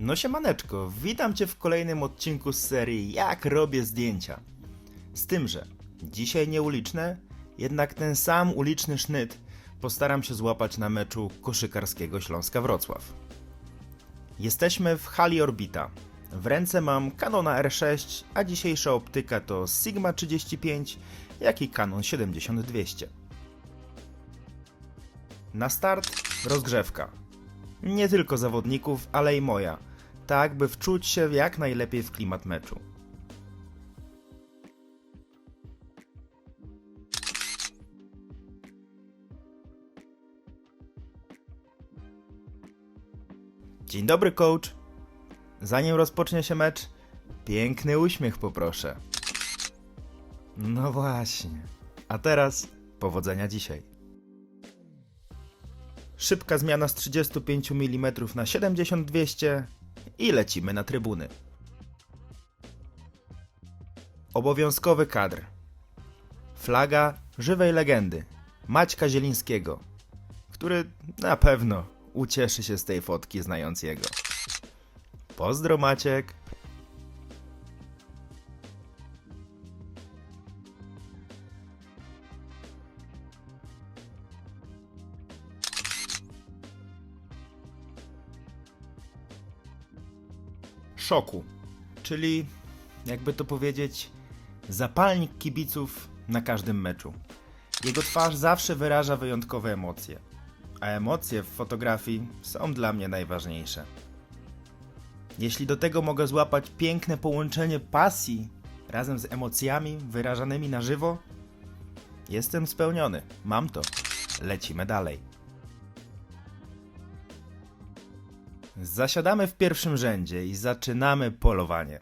No siemaneczko, witam Cię w kolejnym odcinku z serii Jak robię zdjęcia. Z tym, że dzisiaj nie uliczne, jednak ten sam uliczny sznyt postaram się złapać na meczu koszykarskiego Śląska Wrocław. Jesteśmy w hali Orbita. W ręce mam Canona R6, a dzisiejsza optyka to Sigma 35, jak i Canon 7200. Na start rozgrzewka. Nie tylko zawodników, ale i moja, tak by wczuć się jak najlepiej w klimat meczu. Dzień dobry, coach. Zanim rozpocznie się mecz, piękny uśmiech poproszę. No właśnie. A teraz powodzenia dzisiaj. Szybka zmiana z 35 mm na 70-200 i lecimy na trybuny. Obowiązkowy kadr. Flaga żywej legendy Maćka Zielińskiego, który na pewno ucieszy się z tej fotki znając jego. Pozdro Maciek. Szoku, czyli jakby to powiedzieć, zapalnik kibiców na każdym meczu. Jego twarz zawsze wyraża wyjątkowe emocje, a emocje w fotografii są dla mnie najważniejsze. Jeśli do tego mogę złapać piękne połączenie pasji razem z emocjami wyrażanymi na żywo, jestem spełniony. Mam to. Lecimy dalej. Zasiadamy w pierwszym rzędzie i zaczynamy polowanie.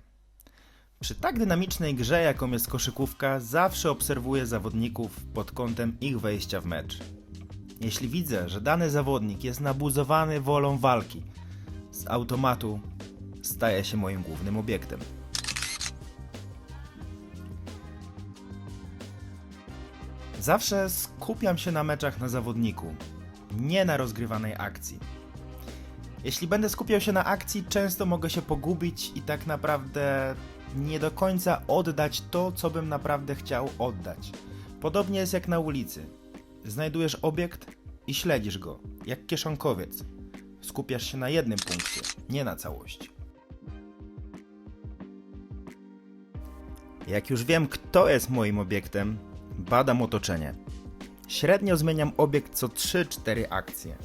Przy tak dynamicznej grze, jaką jest koszykówka, zawsze obserwuję zawodników pod kątem ich wejścia w mecz. Jeśli widzę, że dany zawodnik jest nabuzowany wolą walki, z automatu staje się moim głównym obiektem. Zawsze skupiam się na meczach na zawodniku, nie na rozgrywanej akcji. Jeśli będę skupiał się na akcji, często mogę się pogubić i tak naprawdę nie do końca oddać to, co bym naprawdę chciał oddać. Podobnie jest jak na ulicy. Znajdujesz obiekt i śledzisz go, jak kieszonkowiec. Skupiasz się na jednym punkcie, nie na całości. Jak już wiem, kto jest moim obiektem, badam otoczenie. Średnio zmieniam obiekt co 3-4 akcje.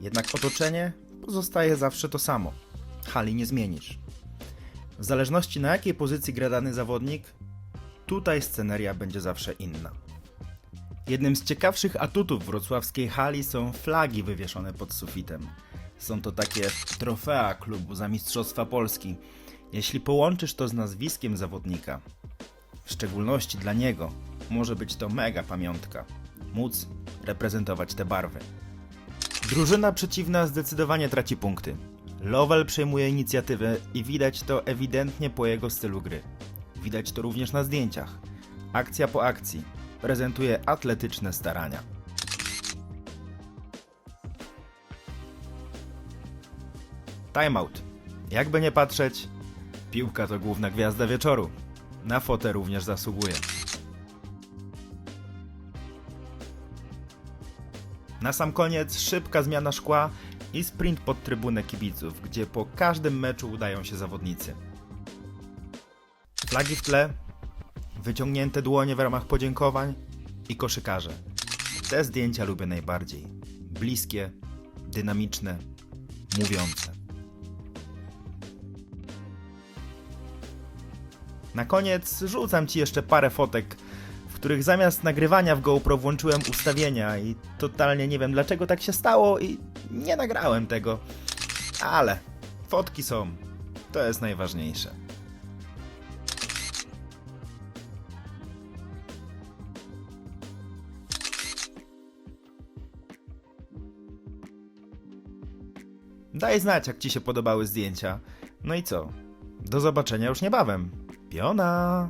Jednak otoczenie pozostaje zawsze to samo. Hali nie zmienisz. W zależności na jakiej pozycji gra dany zawodnik, tutaj sceneria będzie zawsze inna. Jednym z ciekawszych atutów wrocławskiej hali są flagi wywieszone pod sufitem. Są to takie trofea klubu za Mistrzostwa Polski. Jeśli połączysz to z nazwiskiem zawodnika, w szczególności dla niego, może być to mega pamiątka. Móc reprezentować te barwy. Drużyna przeciwna zdecydowanie traci punkty. Lowell przejmuje inicjatywę i widać to ewidentnie po jego stylu gry. Widać to również na zdjęciach. Akcja po akcji prezentuje atletyczne starania. Timeout. Jakby nie patrzeć, piłka to główna gwiazda wieczoru. Na fotę również zasługuje. Na sam koniec szybka zmiana szkła i sprint pod trybunę kibiców, gdzie po każdym meczu udają się zawodnicy. Flagi w tle, wyciągnięte dłonie w ramach podziękowań i koszykarze. Te zdjęcia lubię najbardziej. Bliskie, dynamiczne, mówiące. Na koniec rzucam Ci jeszcze parę fotek, których zamiast nagrywania w GoPro włączyłem ustawienia i totalnie nie wiem dlaczego tak się stało i nie nagrałem tego. Ale fotki są. To jest najważniejsze. Daj znać, jak Ci się podobały zdjęcia. No i co? Do zobaczenia już niebawem. Piona!